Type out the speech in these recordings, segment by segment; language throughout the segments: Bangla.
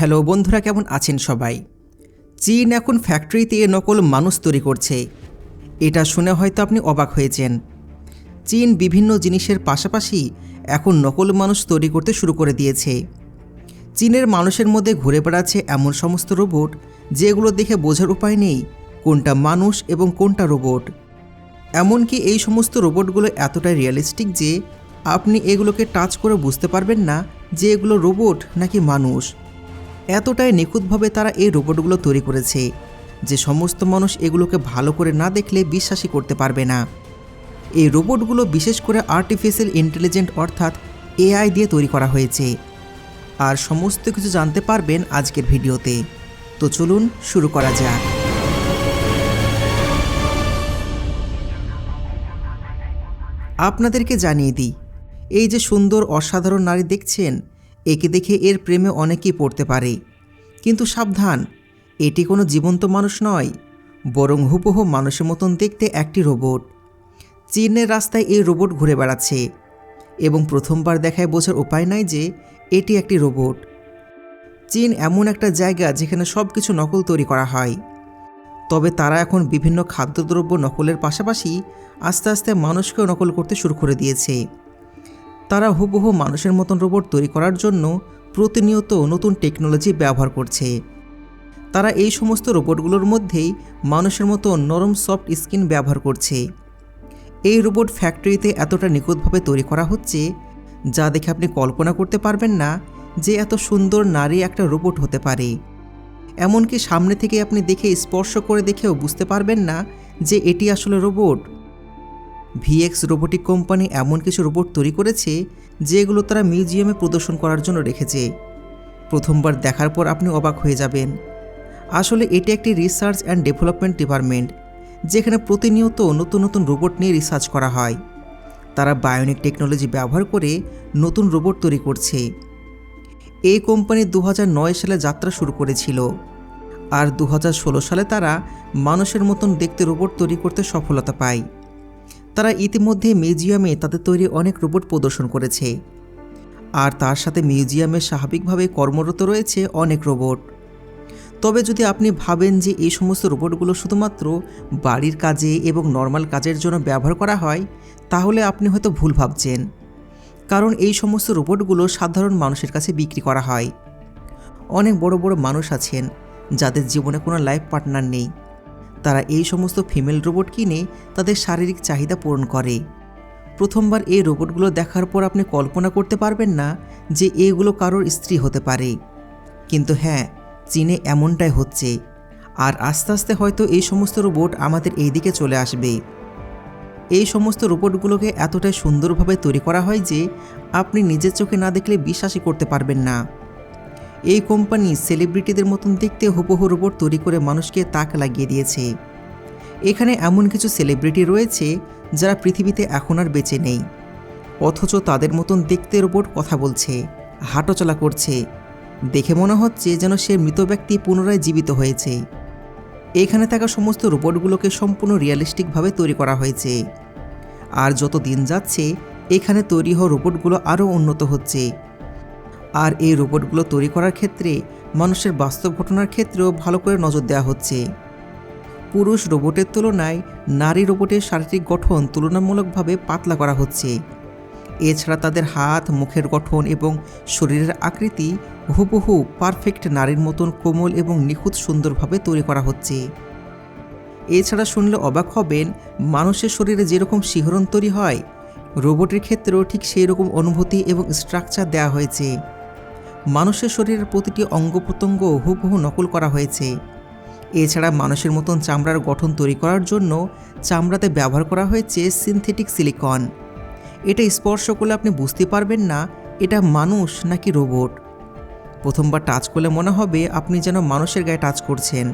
হ্যালো বন্ধুরা, কেমন আছেন সবাই? চীন এখন ফ্যাক্টরিতে নকল মানুষ তৈরি করছে। এটা শুনে হয়তো আপনি অবাক হয়েছেন। চীন বিভিন্ন জিনিসের পাশাপাশি এখন নকল মানুষ তৈরি করতে শুরু করে দিয়েছে। চীনের মানুষের মধ্যে ঘুরে বেড়াচ্ছে এমন সমস্ত রোবট, যেগুলো দেখে বোঝার উপায় নেই কোনটা মানুষ এবং কোনটা রোবট। এমনকি এই সমস্ত রোবটগুলো এতটাই রিয়েলিস্টিক যে আপনি এগুলোকে টাচ করে বুঝতে পারবেন না যে এগুলো রোবট নাকি মানুষ। এতটাই নিখুঁতভাবে তারা এই রোবটগুলো তৈরি করেছে যে সমস্ত মানুষ এগুলোকে ভালো করে না দেখলে বিশ্বাসই করতে পারবে না। এই রোবটগুলো বিশেষ করে আর্টিফিশিয়াল ইন্টেলিজেন্ট অর্থাৎ এআই দিয়ে তৈরি করা হয়েছে। আর সমস্ত কিছু জানতে পারবেন আজকের ভিডিওতে। তো চলুন শুরু করা যাক। আপনাদেরকে জানিয়ে দিই, এই যে সুন্দর অসাধারণ নারী দেখছেন একে দেখে এর প্রেমে অনেকেই পড়তে পারে। কিন্তু সাবধান, এটি কোনো জীবন্ত মানুষ নয়, বরং হুবহু মানুষের মতন দেখতে একটি রোবট। চীনের রাস্তায় এই রোবট ঘুরে বেড়াচ্ছে এবং প্রথমবার দেখায় বোঝার উপায় নাই যে এটি একটি রোবট। চীন এমন একটা জায়গা যেখানে সব কিছু নকল তৈরি করা হয়। তবে তারা এখন বিভিন্ন খাদ্যদ্রব্য নকলের পাশাপাশি আস্তে আস্তে মানুষকেও নকল করতে শুরু করে দিয়েছে। তারা হুবহু মানুষের মতন রোবট তৈরি করার জন্য প্রতিনিয়ত নতুন টেকনোলজি ব্যবহার করছে। তারা এই সমস্ত রোবটগুলোর মধ্যেই মানুষের মতো নরম সফট স্কিন ব্যবহার করছে। এই রোবট ফ্যাক্টরিতে এতটা নিখুঁতভাবে তৈরি করা হচ্ছে, যা দেখে আপনি কল্পনা করতে পারবেন না যে এত সুন্দর নারী একটা রোবট হতে পারে। এমনকি সামনে থেকে আপনি দেখে স্পর্শ করে দেখেও বুঝতে পারবেন না যে এটি আসলে রোবট। ভিএক্স রোবোটিক কোম্পানি এমন কিছু রোবট তৈরি করেছে যেগুলো তারা মিউজিয়ামে প্রদর্শন করার জন্য রেখেছে। প্রথমবার দেখার পর আপনি অবাক হয়ে যাবেন। আসলে এটি একটি রিসার্চ অ্যান্ড ডেভেলপমেন্ট ডিপার্টমেন্ট, যেখানে প্রতিনিয়ত নতুন নতুন রোবট নিয়ে রিসার্চ করা হয়। তারা বায়োনিক টেকনোলজি ব্যবহার করে নতুন রোবট তৈরি করছে। এই কোম্পানি দু হাজার নয় সালে যাত্রা শুরু করেছিল। আর দু হাজার ষোলো সালে তারা মানুষের মতন দেখতে রোবট তৈরি করতে সফলতা পায়। তারা ইতিমধ্যে মিউজিয়ামে তাদের তৈরি অনেক রোবট প্রদর্শন করেছে। আর তার সাথে মিউজিয়ামে স্বাভাবিকভাবে কর্মরত রয়েছে অনেক রোবট। তবে যদি আপনি ভাবেন যে এই সমস্ত রোবটগুলো শুধুমাত্র বাড়ির কাজে এবং নর্মাল কাজের জন্য ব্যবহার করা হয়, তাহলে আপনি হয়তো ভুল ভাবছেন। কারণ এই সমস্ত রোবটগুলো সাধারণ মানুষের কাছে বিক্রি করা হয়। অনেক বড় বড় মানুষ আছেন, যাদের জীবনে কোনো লাইফ পার্টনার নেই। তারা এই সমস্ত ফিমেল রোবট কিনে তাদের শারীরিক চাহিদা পূরণ করে। প্রথমবার এই রোবটগুলো দেখার পর আপনি কল্পনা করতে পারবেন না যে এগুলো কারোর স্ত্রী হতে পারে। কিন্তু হ্যাঁ চীনে এমনটাই হচ্ছে। আর আস্তে আস্তে হয়তো এই সমস্ত রোবট আমাদের এই দিকে চলে আসবে। এই সমস্ত রোবটগুলোকে এতটাই সুন্দরভাবে তৈরি করা হয় যে আপনি নিজের চোখে না দেখলে বিশ্বাসই করতে পারবেন না। এই কোম্পানি সেলিব্রিটিদের মতন দেখতে হুবহু রোবট তৈরি করে মানুষকে তাক লাগিয়ে দিয়েছে। এখানে এমন কিছু সেলিব্রিটি রয়েছে যারা পৃথিবীতে এখন আর বেঁচে নেই। অথচ তাদের মতন দেখতে রোবট কথা বলছে, হাঁটোচলা করছে। দেখে মনে হচ্ছে যেন সে মৃত ব্যক্তি পুনরায় জীবিত হয়েছে। এখানে থাকা সমস্ত রোবটগুলোকে সম্পূর্ণ রিয়েলিস্টিকভাবে তৈরি করা হয়েছে। আর যত দিন যাচ্ছে, এখানে তৈরি হওয়া রোবটগুলো আরও উন্নত হচ্ছে। আর এই রোবটগুলো তৈরি করার ক্ষেত্রে, মানুষের বাস্তব ঘটনার ক্ষেত্রেও ভালো করে নজর দেওয়া হচ্ছে। পুরুষ রোবটের তুলনায় নারী রোবটের শারীরিক গঠন তুলনামূলকভাবে পাতলা করা হচ্ছে। এছাড়া তাদের হাত, মুখের গঠন এবং শরীরের আকৃতি হুবহু পারফেক্ট নারীর মতন কোমল এবং নিখুঁত সুন্দরভাবে তৈরি করা হচ্ছে। এছাড়া শুনলে অবাক হবেন, মানুষের শরীরে যেরকম শিহরণ তৈরি হয়, রোবটের ক্ষেত্রেও ঠিক সেই রকম অনুভূতি এবং স্ট্রাকচার দেওয়া হয়েছে। মানুষের শরীরের প্রতিটি অঙ্গ প্রত্যঙ্গ হুবহু নকল করা হয়েছে। এছাড়া মানুষের মতন চামড়ার গঠন তৈরি করার জন্য চামড়াতে ব্যবহার করা হয়েছে সিনথেটিক সিলিকন এটা স্পর্শ করলে আপনি বুঝতে পারবেন না, এটা মানুষ নাকি রোবট। প্রথমবার টাচ করলে মনে হবে আপনি যেন মানুষের গায়ে টাচ করছেন।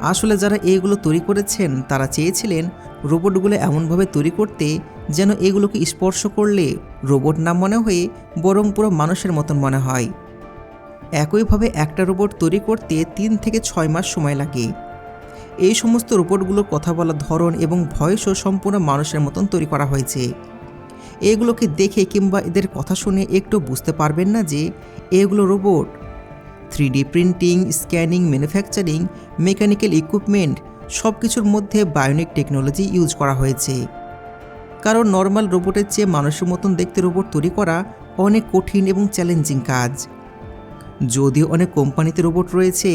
আসলে যারা এইগুলো তৈরি করেছেন, তারা চেয়েছিলেন রোবটগুলো এমনভাবে তৈরি করতে যেন এগুলোকে স্পর্শ করলে রোবট না মনে হয়ে বরং পুরো মানুষের মতন মনে হয়। একইভাবে একটা রোবট তৈরি করতে তিন থেকে ছয় মাস সময় লাগে। এই সমস্ত রোবটগুলোর কথা বলার ধরন এবং ভয়েসও সম্পূর্ণ মানুষের মতন তৈরি করা হয়েছে। এগুলোকে দেখে কিংবা এদের কথা শুনে একটু বুঝতে পারবেন না যে এগুলো robot. Three printing, scanning, manufacturing, mechanical equipment সব কিছুর মধ্যে বায়োনিক টেকনোলজি ইউজ করা হয়েছে। কারণ নর্মাল রোবটের চেয়ে মানুষের মতন দেখতে রোবট তৈরি করা অনেক কঠিন এবং চ্যালেঞ্জিং কাজ। যদিও অনেক কোম্পানিতে রোবট রয়েছে,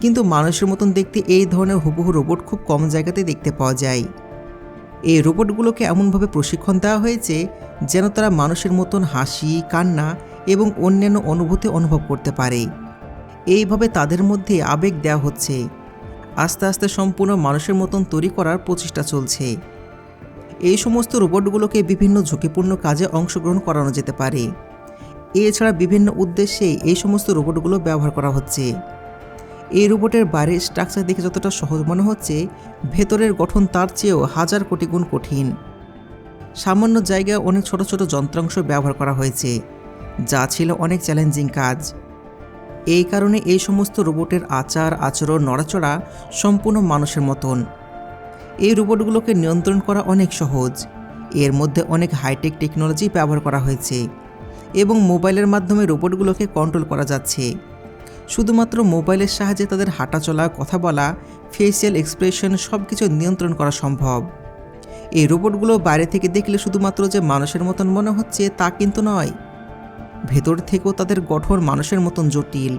কিন্তু মানুষের মতন দেখতে এই ধরনের হুবহু রোবট খুব কম জায়গাতে দেখতে পাওয়া যায়। এই রোবটগুলোকে এমনভাবে প্রশিক্ষণ দেওয়া হয়েছে যেন তারা মানুষের মতন হাসি, কান্না এবং অন্যান্য অনুভূতি অনুভব করতে পারে। এইভাবে তাদের মধ্যে আবেগ দেওয়া হচ্ছে। আস্তে আস্তে সম্পূর্ণ মানুষের মতন তৈরি করার প্রচেষ্টা চলছে। এই সমস্ত রোবটগুলোকে বিভিন্ন ঝুঁকিপূর্ণ কাজে অংশগ্রহণ করানো যেতে পারে। এছাড়া বিভিন্ন উদ্দেশ্যে এই সমস্ত রোবটগুলো ব্যবহার করা হচ্ছে। এই রোবটের বাইরের স্ট্রাকচার দেখে যতটা সহজ মনে হচ্ছে, ভেতরের গঠন তার চেয়েও হাজার কোটি গুণ কঠিন। সামান্য জায়গায় অনেক ছোট ছোট যন্ত্রাংশ ব্যবহার করা হয়েছে, যা ছিল অনেক চ্যালেঞ্জিং কাজ। এই কারণে এই সমস্ত রোবটের আচার, আচরণ, নড়াচড়া সম্পূর্ণ মানুষের মতন। এই রোবটগুলোকে নিয়ন্ত্রণ করা অনেক সহজ। এর মধ্যে অনেক হাইটেক টেকনোলজি ব্যবহার করা হয়েছে এবং মোবাইলের মাধ্যমে রোবটগুলোকে কন্ট্রোল করা যাচ্ছে। শুধুমাত্র মোবাইলের সাহায্যে তাদের হাঁটা চলা, কথা বলা ফেসিয়াল এক্সপ্রেশন সব কিছু নিয়ন্ত্রণ করা সম্ভব। এই রোবটগুলো বাইরে থেকে দেখলে শুধুমাত্র যে মানুষের মতন মনে হচ্ছে তা কিন্তু নয়। ভেতর থেকেও তাদের গঠন মানুষের মতন জটিল।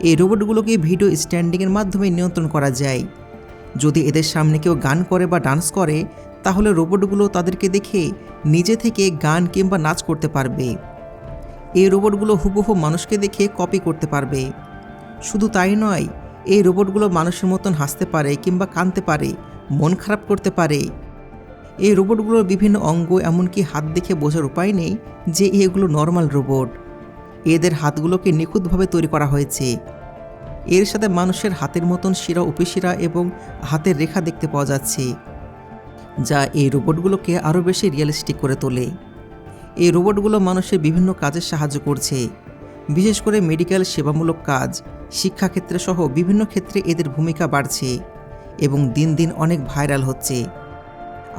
এই রোবটগুলোকে ভিডিও স্ট্যান্ডিংয়ের মাধ্যমে নিয়ন্ত্রণ করা যায়। যদি এদের সামনে কেউ গান করে বা ডান্স করে, তাহলে রোবটগুলো তাদেরকে দেখে নিজে থেকে গান কিংবা নাচ করতে পারবে। এই রোবটগুলো হুবহু মানুষকে দেখে কপি করতে পারবে। শুধু তাই নয়, এই রোবটগুলো মানুষের মতন হাসতে পারে কিংবা কাঁদতে পারে, মন খারাপ করতে পারে। এই রোবটগুলোর বিভিন্ন অঙ্গ এমনকি হাত দেখে বোঝার উপায় নেই যে এগুলো নর্মাল রোবট। এদের হাতগুলোকে নিখুঁতভাবে তৈরি করা হয়েছে। এর সাথে মানুষের হাতের মতন শিরা উপশিরা এবং হাতের রেখা দেখতে পাওয়া যাচ্ছে, যা এই রোবটগুলোকে আরও বেশি রিয়েলিস্টিক করে তোলে। এই রোবটগুলো মানুষের বিভিন্ন কাজে সাহায্য করছে, বিশেষ করে মেডিকেল সেবামূলক কাজ, শিক্ষাক্ষেত্রে সহ বিভিন্ন ক্ষেত্রে এদের ভূমিকা বাড়ছে এবং দিন দিন অনেক ভাইরাল হচ্ছে।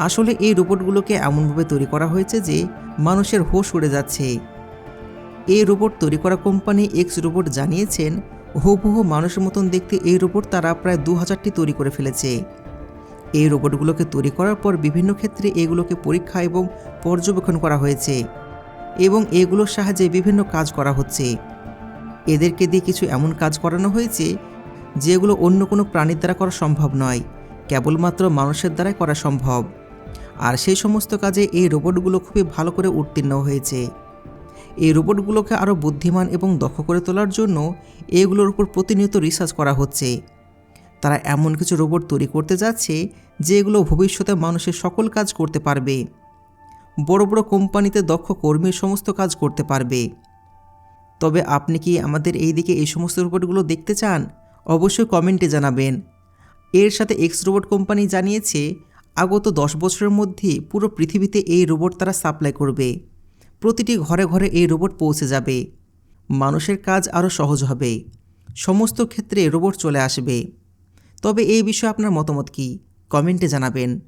আসলে এই রোবটগুলোকে এমনভাবে তৈরি করা হয়েছে যে মানুষের হোশ উড়ে যাচ্ছে। এই রোবট তৈরি করা কোম্পানি এক্স রোবট জানিয়েছেন হুবহু মানুষের মতন দেখতে এই রোবট তারা প্রায় দু হাজারটি তৈরি করে ফেলেছে। এই রোবটগুলোকে তৈরি করার পর বিভিন্ন ক্ষেত্রে এগুলোকে পরীক্ষা এবং পর্যবেক্ষণ করা হয়েছে এবং এগুলোর সাহায্যে বিভিন্ন কাজ করা হচ্ছে। এদেরকে দিয়ে কিছু এমন কাজ করানো হয়েছে যেগুলো অন্য কোনো প্রাণীর দ্বারা করা সম্ভব নয়, কেবলমাত্র মানুষের দ্বারাই করা সম্ভব। আর সেই সমস্ত কাজে এই রোবটগুলো খুবই ভালো করে উত্তীর্ণ হয়েছে। এই রোবটগুলোকে আরও বুদ্ধিমান এবং দক্ষ করে তোলার জন্য এগুলোর উপর প্রতিনিয়ত রিসার্চ করা হচ্ছে। তারা এমন কিছু রোবট তৈরি করতে যাচ্ছে, যেগুলো ভবিষ্যতে মানুষের সকল কাজ করতে পারবে। বড় বড় কোম্পানিতে দক্ষ কর্মীর সমস্ত কাজ করতে পারবে। তবে আপনি কি আমাদের এই দিকে এই সমস্ত রোবটগুলো দেখতে চান? অবশ্যই কমেন্টে জানাবেন। এর সাথে এক্স রোবট কোম্পানি জানিয়েছে, আগত দশ বছরের মধ্যে পুরো পৃথিবীতে এই রোবট তারা সাপ্লাই করবে। প্রতিটি ঘরে ঘরে এই রোবট পৌঁছে যাবে। মানুষের কাজ আরও সহজ হবে। সমস্ত ক্ষেত্রে রোবট চলে আসবে। তবে এই বিষয়ে আপনার মতামত কী? কমেন্টে জানাবেন।